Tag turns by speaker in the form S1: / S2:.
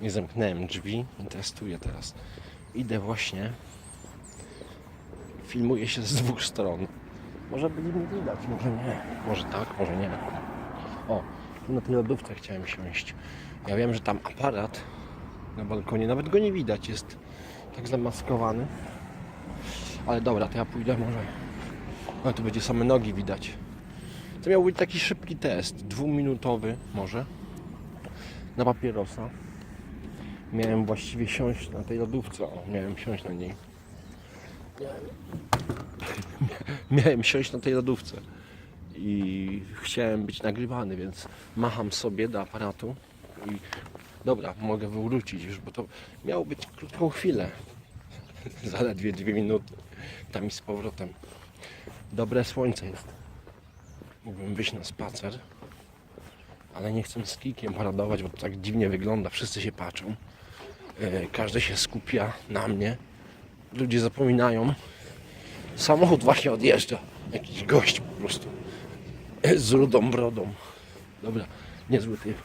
S1: I zamknąłem drzwi i testuję teraz. Idę właśnie. Filmuję się z dwóch stron. Może byli mnie widać, może nie. Może tak, może nie. O, tu na tej lodówce chciałem siąść. Ja wiem, że tam aparat na balkonie, nawet go nie widać, jest tak zamaskowany. Ale dobra, to ja pójdę może. Ale tu będzie same nogi widać. To miał być taki szybki test, dwuminutowy może, na papierosa. Miałem właściwie siąść na tej lodówce, o, miałem siąść na niej. Miałem, siąść na tej lodówce i chciałem być nagrywany, więc macham sobie do aparatu i dobra, mogę wywrócić już, bo to miało być krótką chwilę. Zaledwie dwie minuty. Tam i z powrotem. Dobre słońce jest. Mógłbym wyjść na spacer, ale nie chcę z kikiem paradować, bo to tak dziwnie wygląda. Wszyscy się patrzą. E, Każdy się skupia na mnie. Ludzie zapominają. Samochód właśnie odjeżdża. Jakiś gość po prostu. E, Z rudą brodą. Dobra, niezły typ.